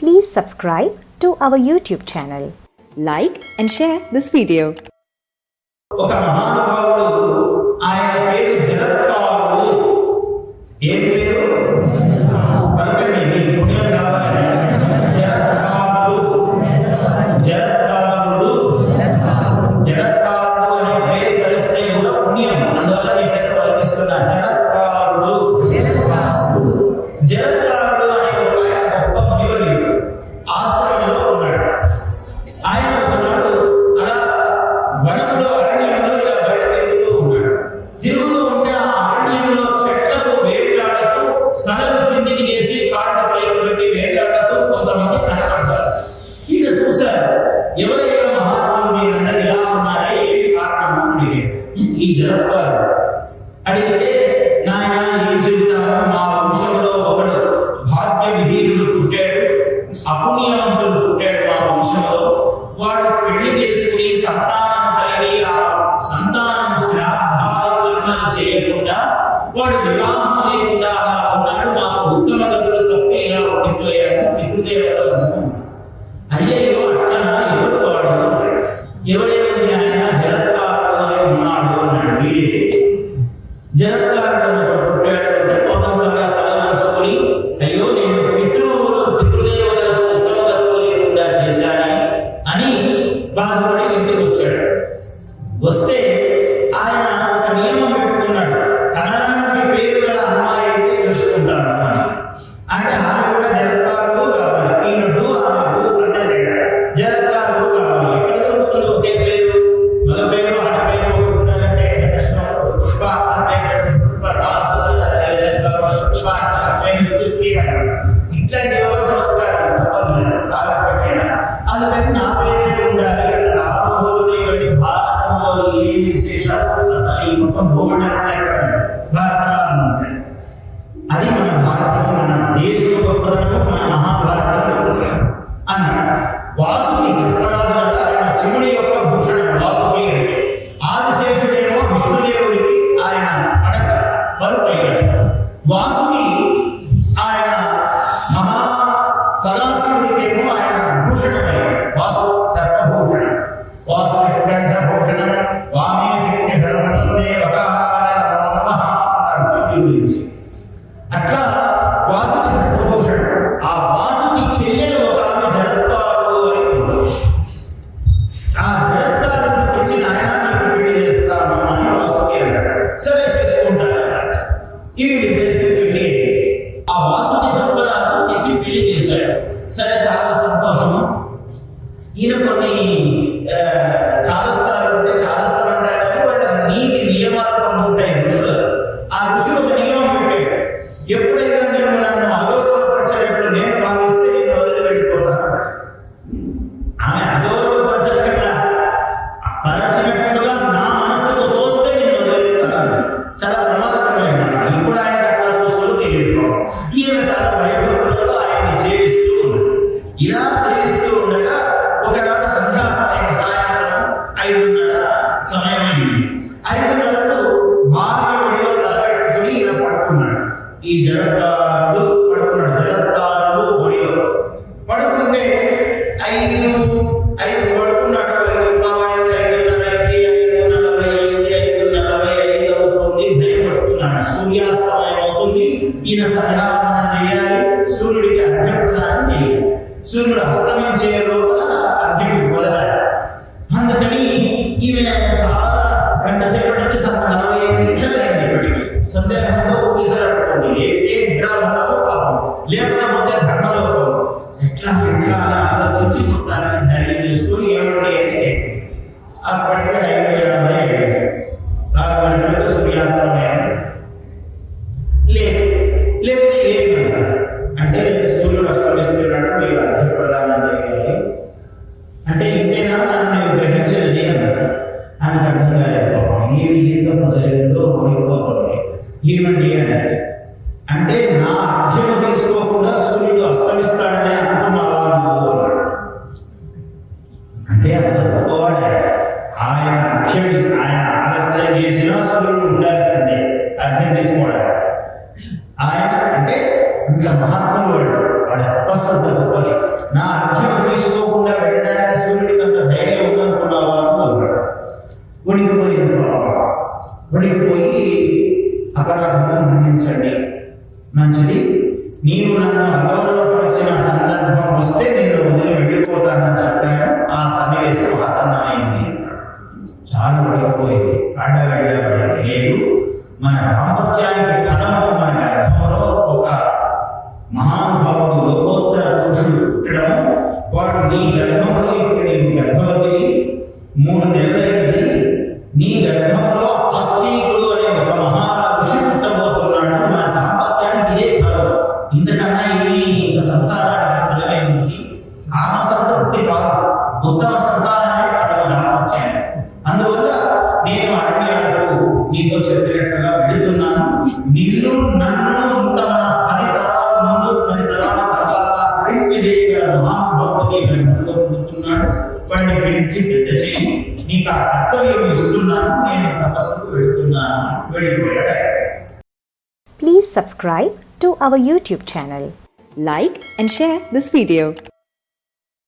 Please subscribe to our YouTube channel. Like and share this video. ఆయన పేరు ఏం పేరు విహీనుడు పుట్టాడు అపుణ్యవంతులు పుట్టాడు ఆ వంశంలో. వాడు పెళ్ళి చేసుకుని సంతానం కలిగి ఆ సంతానం శ్రాద్ధాలు చేయకుండా వాడు వివాహం లేకుండా అలా ఉన్నాడు. నాకు ఉత్తమ గతులు తప్పి ఇలా ఉండిపోయాడు. పితృదేవతలను అయ్యో అర్చన ఎవరు వాడు? ఎవడేమైంది ఆయన జగత్కారుడు ఉన్నాడు అన్నాడు వీడే. బాధపడి ఇంటికి వచ్చాడు వస్తే ఆయన ఒక నియమం పెట్టుకున్నాడు కనడానికి పేరు గల అమ్మాయి అయితే చూసుకుంటాను అని అంటే ఆమె కూడా జరత్కారుడు కావాలి ఈయనడు ఆమెకు అంటే తేడా జరత్కారుడు కావాలి ఎక్కడ దొరుకుతుంది ఒకే పేరు మగ పేరు ఆడపేరు ఉండాలంటే కృష్ణ పుష్ప అంటే పుష్ప రాజు పుష్ప ఇట్లాంటి 我们带过去了，啊，就是说。అస్తమయమవుతుంది ఈయన సంధ్యావందనం చేయాలి. సూర్యుడికి అర్ఘ్యం ప్రదానం చేయాలి. సూర్యుడు అస్తమించే లోపల అర్ఘ్యం వదలాలి అందుకని ఈమె చాలా గంట సేపటికి సంత నలభై ఐదు నిమిషాలు అయింది ఇప్పటికి సందేహంలో ఊగిసలాడుతుంది లేకపోతే నిద్రాభంలో పాపం లేకపోతే ధర్మలోపం ఎట్లా ఎట్లా ఆలోచించి తనని ధైర్యం చేసుకుని ఏమంటే అప్పటికే అర్థం చేసుకోవడం ఆయన అంటే ఇంత మహాత్ములు వాడు వాళ్ళ తపస్సంత గొప్పది నా అర్జును తీసుకోకుండా వెళ్ళడానికి సూర్యుడికి అంత ధైర్యం ఉందనుకున్నావా అన్నాడు ఉడికిపోయింది ఉడికిపోయి అపరాధము మన్నించండి. మంచిది. నీవు నన్ను అగౌరవపరిచిన సందర్భం వస్తే నిన్ను వదిలి వెళ్ళిపోతానని చెప్పాను ఉత్తమ కాదు అతను దానం పదవి అందువల్ల నేను అరణ్యాలకు నీతో చెప్పినట్టుగా వెళుతున్నాను. నిన్ను నన్ను ఇంకా పది తరాల ముందు పది తరాల తర్వాత తరింపజేయగల మహానుభావుడు నీ గర్భంలో పొందుతున్నాడు. వాడిని పిలిచి పెద్ద చేయి. నీకు ఆ కర్తవ్యం ఇస్తున్నాను. నేను తపస్సుకు వెళుతున్నాను. వెళ్ళిపోయాడు. Please subscribe to our YouTube channel. Like and share this video.